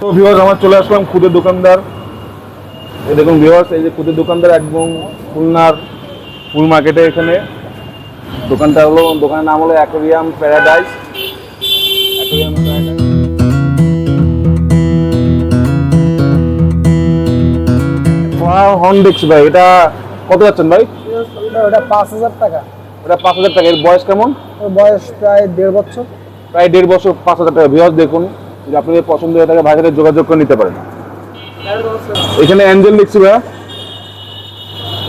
তো ভিউয়ার্স আমার চলে আসলাম খুদের দোকানদার। এই দেখুন ভিউয়ার্স এই যে খুদের দোকানদার একদম খুলনার ফুল মার্কেটে এখানে। দোকানটা হলো দোকানের নাম হলো অ্যাকোরিয়াম প্যারাডাইস। Aquarium paradise. দেখছি ভাই এটা কত যাচ্ছেন ভাই? ওটা পাঁচ হাজার টাকা। এটা পাঁচ হাজার টাকা এর বয়স কেমন? বয়স প্রায় দেড় বছর। প্রায় দেড় বছর পাঁচ হাজার টাকা। ভিউয়ার্স দেখুন। যদি আপনাদের পছন্দ হয়ে থাকে ভাইদের যোগাযোগ করে নিতে পারেন। এখানে অ্যাঞ্জেল দেখছি ভাইয়া।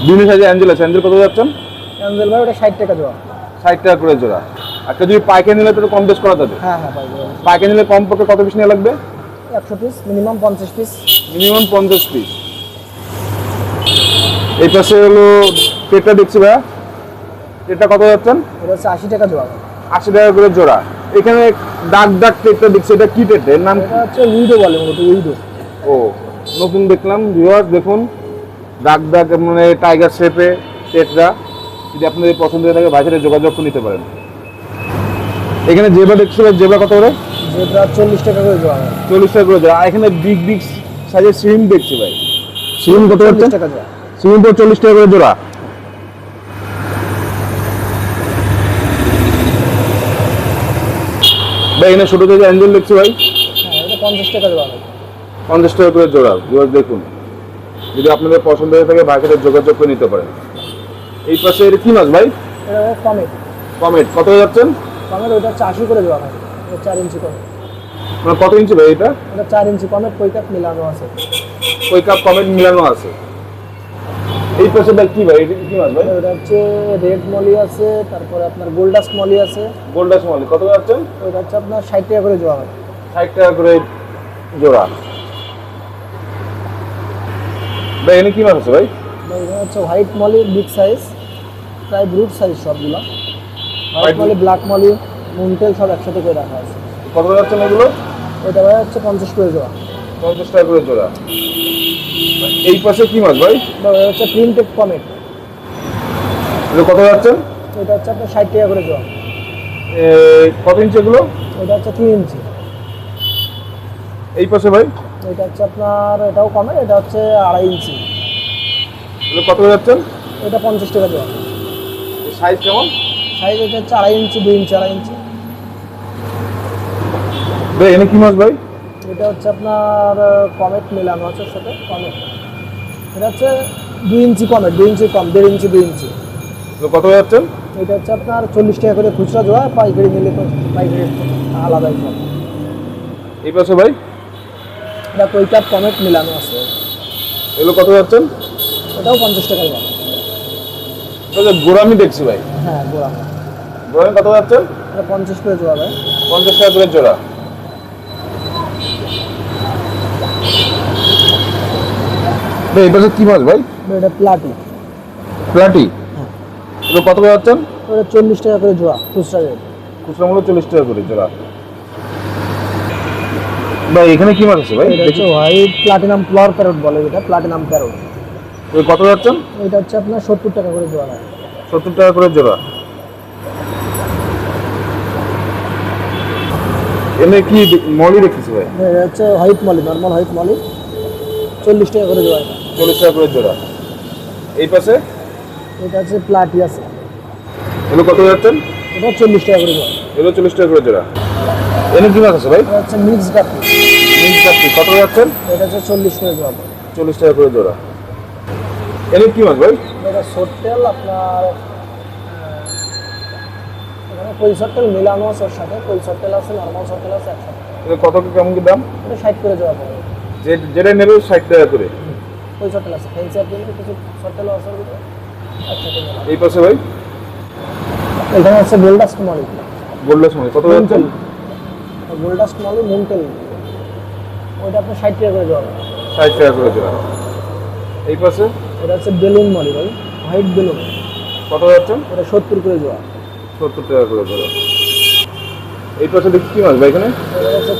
বিভিন্ন সাইজে অ্যাঞ্জেল আছে। অ্যাঞ্জেল কত যাচ্ছেন? অ্যাঞ্জেল ভাই ওটা ষাট টাকা দেওয়া ষাট টাকা করে জোড়া। একটা যদি পাইকারি নিলে তো কম বেশ করা যাবে। হ্যাঁ হ্যাঁ পাইকারি নিলে। কম পক্ষে কত পিস নিয়ে লাগবে? একশো পিস মিনিমাম পঞ্চাশ পিস। মিনিমাম পঞ্চাশ পিস। এই পাশে হলো পেটটা দেখছি ভাইয়া। পেটটা কত যাচ্ছেন? এটা হচ্ছে আশি টাকা দেওয়া আশি টাকা করে জোড়া। এখানে দাগ দাগ পেটটা দেখছি এটা কি পেট এর নাম? হচ্ছে উইডো বলে মূলত উইডো। ও নতুন দেখলাম ভিউয়ার্স দেখুন। দাগ দাগ মানে টাইগার শেপে পেটরা যদি আপনাদের পছন্দ হয়ে থাকে বাজারে যোগাযোগ করে নিতে পারেন। এখানে জেবা দেখছিল জেবা কত করে? যেটা চল্লিশ টাকা করে হয় চল্লিশ টাকা করে দেওয়া আর এখানে বিগ বিগ সাইজের সিম দেখছি ভাই। সিম কত টাকা দেওয়া সিম তো চল্লিশ টাকা করে জোড়া। ভাই এখানে ছোটো থেকে অ্যাঞ্জেল দেখছি ভাই। হ্যাঁ এটা পঞ্চাশ টাকা হয়। পঞ্চাশ টাকা করে জোড়া। ভিউয়ার্স দেখুন। যদি আপনাদের পছন্দ হয়ে থাকে বাকিটা যোগাযোগ করে নিতে পারেন। এই পাশে এটা কি মাছ ভাই? এটা হচ্ছে কমে কমেট। কত যাচ্ছেন কমের ওইটা হচ্ছে আশি করে দেওয়া হয়। চার ইঞ্চি কমে মানে কত ইঞ্চি ভাই এটা? ওটা চার ইঞ্চি কমের পৈকাপ মিলানো আছে। ওই কাপ কমেট মিলানো আছে। এই পাশে ভাই কি ভাই? এটা কি মাছ ভাই? ওটা হচ্ছে রেড মলি আছে তারপরে আপনার গোল্ডাস মলি আছে। গোল্ডাস মালি কত যাচ্ছেন ওইটা হচ্ছে আপনার ষাট টাকা করে দেওয়া হয় ষাট টাকা করে জোড়া। ভাই এখানে কি মাছ আছে ভাই? এখানে হচ্ছে হোয়াইট মলি বিগ সাইজ প্রায় ব্রুট সাইজ সবগুলো। White molly black molly moontail সব একসাথে করে রাখা আছে। কত যাচ্ছেন এগুলো? এটা ভাই হচ্ছে পঞ্চাশ করে দেওয়া পঞ্চাশ টাকা করে জোড়া। এই পাশে কি মাছ ভাই? হচ্ছে প্রিন্টেড কমেট এগুলো কত যাচ্ছেন এটা হচ্ছে আপনার ষাট টাকা করে এ, কত ইঞ্চি এগুলো? এটা হচ্ছে তিন ইঞ্চি। এই পাশে ভাই? এটা হচ্ছে আপনার এটাও কমেট এটা হচ্ছে আড়াই ইঞ্চি। এগুলো কত হয়ে যাচ্ছেন এটা পঞ্চাশ টাকা দেওয়া সাইজ কেমন? সাইজ এটা হচ্ছে আড়াই ইঞ্চি দুই ইঞ্চি আড়াই ইঞ্চি। ভাই এনে কি মাছ ভাই? এটা হচ্ছে আপনার কমেট মেলানো আছে সাথে কমেট। এটা হচ্ছে দুই ইঞ্চি কমেট দুই ইঞ্চি কম দেড় ইঞ্চি দুই ইঞ্চি। কত যাচ্ছেন এটা হচ্ছে আপনার চল্লিশ টাকা করে খুচরা জোড়া পাইকারি নিলে তো পাইকারি আলাদা হিসাব এই পাশে ভাই? এটা কৈকাপ কমেট মিলানো আছে। এগুলো কত যাচ্ছেন এটাও পঞ্চাশ টাকা জোড়া এটা গোরামি দেখছি ভাই। হ্যাঁ জোড়া গোরামি কত যাচ্ছেন এটা পঞ্চাশ করে জোড়া ভাই। পঞ্চাশ টাকা করে জোড়া। ভাই পাশে কি মাছ ভাই? এটা প্লাটি। প্লাটি? এগুলো কত করে যাচ্ছেন? ওটা চল্লিশ টাকা করে জোড়া খুচরা রেট। খুচরা মূল্য চল্লিশ টাকা করে জোড়া। ভাই এখানে কি মাছ আছে ভাই? এটা দেখি। হোয়াইট প্লাটিনাম ফ্লোর প্যারোট বলে এটা প্লাটিনাম প্যারোট। এগুলো কত যাচ্ছেন? এটা হচ্ছে আপনার সত্তর টাকা করে জোড়া। সত্তর টাকা করে জোড়া। এমনি কি মলি রেখেছি ভাই? এটা হচ্ছে white molly normal white molly. চল্লিশ টাকা করে জোড়া এটা। চল্লিশ টাকা করে জোড়া। এই পাশে? এটা হচ্ছে প্লাটি আছে এগুলো কত যাচ্ছেন? এটা চল্লিশ টাকা করে জোড়া। এগুলো চল্লিশ টাকা করে জোড়া। এনে কি মাছ আছে ভাই? এটা হচ্ছে মিক্স গাপি মিক্স কাপড়ি কত যাচ্ছেন? এটা হচ্ছে চল্লিশ করে জোড়া। চল্লিশ টাকা করে জোড়া। এনে কি মাছ ভাই? এটা সোট্টেল আপনার এখানে কই সট্টেল? মিলানো আছে ওর সাথে। কই সট্টেল আছে নর্মাল সট্টেল আছে একসাথে। কত কেমন কি দাম? এটা ষাট করে জোড়া পড়বে। যে যেটা নেবে ষাট টাকা করে। কই সট্টেল আছে। ফেন্সি আর কিছু সট্টেলও আছে মেলানো। এই পাশে ভাই? এখানে আছে গোল্ডাস্ট মলি গোল্ডাস মানে কত যাচ্ছেন গোল্ডাস্ট মলি মুনটেল ওইটা আপনার ষাট টাকা করে জোড়া ষাট টাকা করে জোড়া এই পাশে? এটা হচ্ছে বেলুন মলি ভাই হোয়াইট বেলুন। কত যাচ্ছেন এটা সত্তর করে জোড়া সত্তর টাকা করে জোড়া এই পাশে দেখি কি মাছ ভাই এখানে?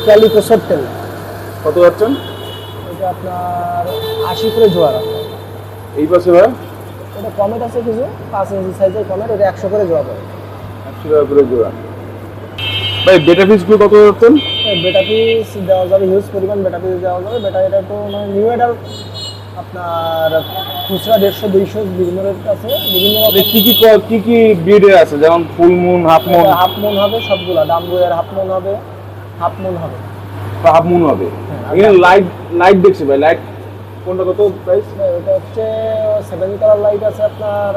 ক্যালিকো সট্টেল কত যাচ্ছেন? এটা আপনার আশি করে জোড়া এই পাশে ভাই? এটা কমেট আছে কিছু? পাঁচ ইঞ্চি সাইজের কমেট ওটা একশো করে জোড়া পড়ে। একশো টাকা করে জোড়া। ভাই বেটা পিসগুলো কত যাচ্ছেন বেটা পিস দেওয়া যাবে হিউজ পরিমাণ বেটা পিস দেওয়া যাবে। বেটা এটা তো মানে নিউ এডাল আপনার খুচরা দেড়শো দুইশো বিভিন্ন রেট আছে। বিভিন্ন মানে কি কি ক- কি কি ব্রিডের আছে? যেমন full moon half moon half moon হবে সবগুলা। ডাম্বুয়ের হাফ মন হবে হাফ মন হবে। হাফ মুন হবে। হ্যাঁ, এখানে লাইট লাইট দেখছি ভাই লাইট কোনটা কত প্রাইস এটা হচ্ছে সেভেন কালার লাইট আছে আপনার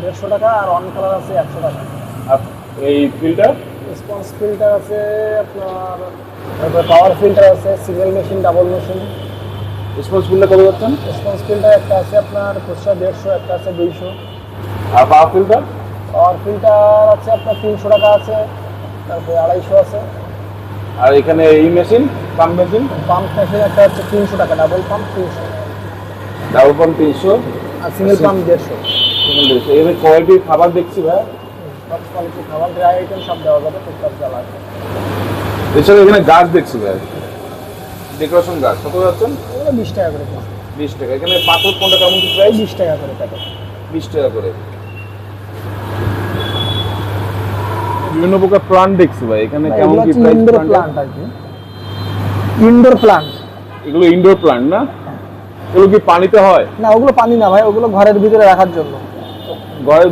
দেড়শো টাকা আর অন কালার আছে একশো টাকা। আর এই ফিল্টার রেসপন্স ফিল্টার আছে আপনার তারপরে পাওয়ার ফিল্টার আছে single machine double machine response filter কত যাচ্ছেন রেসপন্স ফিল্টার একটা আছে আপনার খুচরা দেড়শো একটা আছে দুইশো। আর পাওয়ার ফিল্টার পাওয়ার ফিল্টার আছে আপনার তিনশো টাকা আছে তারপরে আড়াইশো আছে। আর এখানে এই machine pump machine pump machine একটা হচ্ছে তিনশো টাকা ডাবল পাম্প তিনশো। ডাবল পাম্প তিনশো? আর সিঙ্গেল পাম্প দেড়শো। এখানে কোয়ালিটির খাবার দেখছি ভাই। সব কোয়ালিটি খাবার ড্রাই আইটেম সব দেওয়া যাবে টুকটাক যা লাগবে এছাড়া এখানে গাছ দেখছি ভাই। ডেকোরেশন গাছ কত যাচ্ছেন ওগুলো বিশ টাকা করে বিশ টাকা। এখানে পাথর কোনটা কেমন? এই বিশ টাকা করে প্যাকেট বিশ টাকা করে। বিভিন্ন প্রকার প্লান্ট দেখছি ভাই। এখানে কেমন কি প্রাইস ইনডোর প্লান্ট কি। ইনডোর প্লান্ট এগুলো ইনডোর প্লান্ট না? এগুলো কি পানিতে হয়? না ওগুলো পানি না ভাই ওগুলো ঘরের ভিতরে রাখার জন্য। ঘরের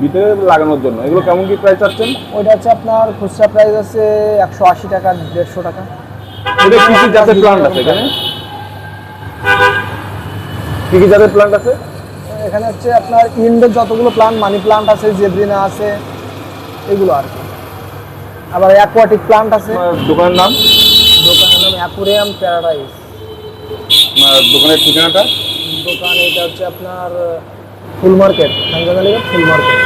ভিতরে লাগানোর জন্য। এগুলো কেমন কি প্রাইস চাচ্ছেন ওইটা হচ্ছে আপনার খুচরা প্রাইস আছে একশো আশি টাকা দেড়শো টাকা। এটা কি কি জাতের প্লান্ট আছে এখানে? কি কি জাতের প্লান্ট আছে? এখানে হচ্ছে আপনার ইনডোর যতগুলো প্লান্ট মানি প্লান্ট আছে জেব্রিনা আছে এগুলো আর কি। আবার অ্যাকোয়াটিক প্লান্ট আছে। দোকানের নাম? দোকানের নাম অ্যাকুরিয়াম প্যারাডাইস দোকানের ঠিকানাটা? দোকান এটা হচ্ছে আপনার ফুল মার্কেট। খানজানালিগা ফুল মার্কেট।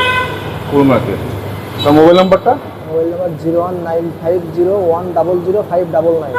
ফুল মার্কেট। মোবাইল নাম্বারটা? Mobile number zero one nine five zero one double zero five double nine.